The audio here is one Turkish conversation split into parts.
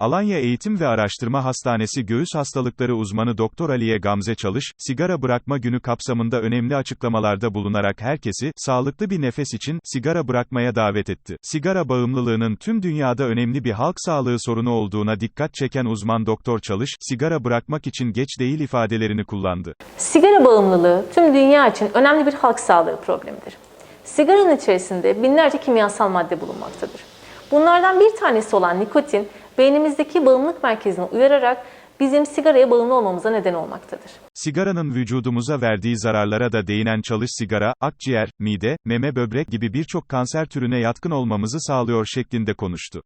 Alanya Eğitim ve Araştırma Hastanesi Göğüs Hastalıkları uzmanı Doktor Aliye Gamze Çalış, sigara bırakma günü kapsamında önemli açıklamalarda bulunarak herkesi, sağlıklı bir nefes için, sigara bırakmaya davet etti. Sigara bağımlılığının tüm dünyada önemli bir halk sağlığı sorunu olduğuna dikkat çeken uzman Doktor Çalış, sigara bırakmak için geç değil ifadelerini kullandı. Sigara bağımlılığı tüm dünya için önemli bir halk sağlığı problemidir. Sigaranın içerisinde binlerce kimyasal madde bulunmaktadır. Bunlardan bir tanesi olan nikotin, beynimizdeki bağımlılık merkezini uyararak bizim sigaraya bağımlı olmamıza neden olmaktadır. Sigaranın vücudumuza verdiği zararlara da değinen Çalış sigara, akciğer, mide, meme böbrek gibi birçok kanser türüne yatkın olmamızı sağlıyor şeklinde konuştu.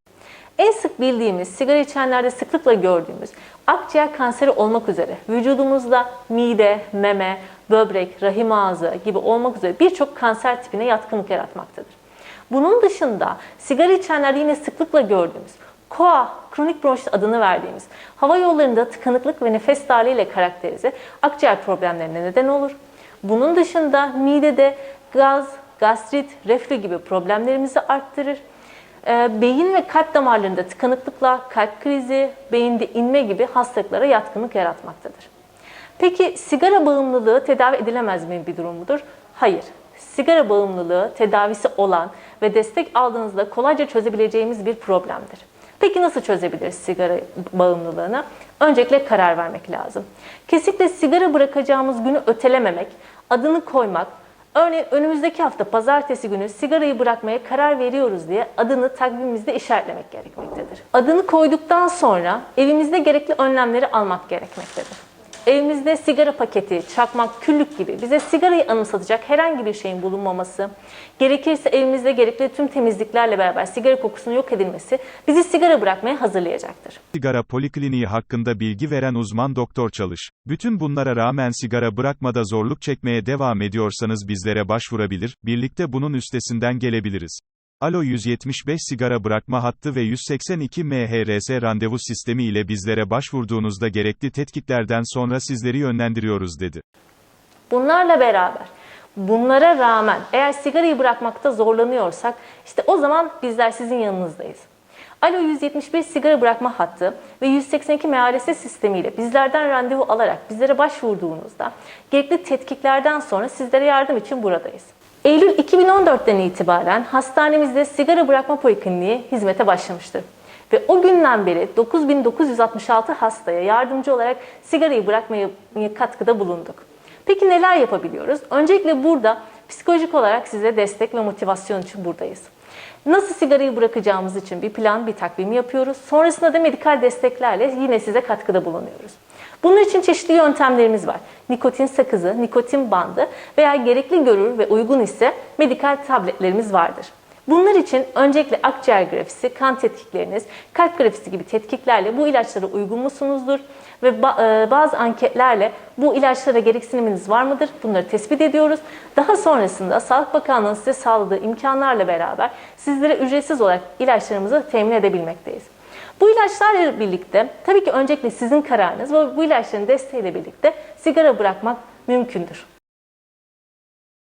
En sık bildiğimiz, sigara içenlerde sıklıkla gördüğümüz akciğer kanseri olmak üzere vücudumuzda mide, meme, böbrek, rahim ağzı gibi olmak üzere birçok kanser tipine yatkınlık yaratmaktadır. Bunun dışında sigara içenlerde yine sıklıkla gördüğümüz KOA, kronik bronşit adını verdiğimiz hava yollarında tıkanıklık ve nefes darlığı ile karakterize akciğer problemlerine neden olur. Bunun dışında midede gaz, gastrit, reflü gibi problemlerimizi arttırır. Ee, beyin ve kalp damarlarında tıkanıklıkla kalp krizi, beyinde inme gibi hastalıklara yatkınlık yaratmaktadır. Peki sigara bağımlılığı tedavi edilemez mi bir durum mudur? Hayır. Sigara bağımlılığı tedavisi olan ve destek aldığınızda kolayca çözebileceğimiz bir problemdir. Peki nasıl çözebiliriz sigara bağımlılığını? Öncelikle karar vermek lazım. Kesinlikle sigara bırakacağımız günü ötelememek, adını koymak, Örneğin önümüzdeki hafta pazartesi günü sigarayı bırakmaya karar veriyoruz diye adını takvimimizde işaretlemek gerekmektedir. Adını koyduktan sonra evimizde gerekli önlemleri almak gerekmektedir. Evimizde sigara paketi, çakmak, küllük gibi bize sigarayı anımsatacak herhangi bir şeyin bulunmaması, gerekirse evimizde gerekli tüm temizliklerle beraber sigara kokusunun yok edilmesi bizi sigara bırakmaya hazırlayacaktır. Sigara polikliniği hakkında bilgi veren uzman doktor çalış. Bütün bunlara rağmen sigara bırakmada zorluk çekmeye devam ediyorsanız bizlere başvurabilir, birlikte bunun üstesinden gelebiliriz. Alo 175 sigara bırakma hattı ve 182 MHRS randevu sistemi ile bizlere başvurduğunuzda gerekli tetkiklerden sonra sizleri yönlendiriyoruz dedi. Bunlarla beraber bunlara rağmen eğer sigarayı bırakmakta zorlanıyorsak işte o zaman bizler sizin yanınızdayız. Alo 175 sigara bırakma hattı ve 182 MRS sistemiyle bizlerden randevu alarak bizlere başvurduğunuzda gerekli tetkiklerden sonra sizlere yardım için buradayız. Eylül 2014'ten itibaren hastanemizde sigara bırakma polikliniği hizmete başlamıştır. Ve o günden beri 9966 hastaya yardımcı olarak sigarayı bırakmaya katkıda bulunduk. Peki neler yapabiliyoruz? Öncelikle burada psikolojik olarak size destek ve motivasyon için buradayız. Nasıl sigarayı bırakacağımız için bir plan, bir takvim yapıyoruz. Sonrasında da medikal desteklerle yine size katkıda bulunuyoruz. Bunun için çeşitli yöntemlerimiz var. Nikotin sakızı, nikotin bandı veya gerekli görür ve uygun ise medikal tabletlerimiz vardır. Bunlar için öncelikle akciğer grafisi, kan tetkikleriniz, kalp grafisi gibi tetkiklerle bu ilaçlara uygun musunuzdur? Ve e, bazı anketlerle bu ilaçlara gereksiniminiz var mıdır? Bunları tespit ediyoruz. Daha sonrasında Sağlık Bakanlığı'nın size sağladığı imkanlarla beraber sizlere ücretsiz olarak ilaçlarımızı temin edebilmekteyiz. Bu ilaçlarla birlikte tabii ki öncelikle sizin kararınız ve bu ilaçların desteğiyle birlikte sigara bırakmak mümkündür.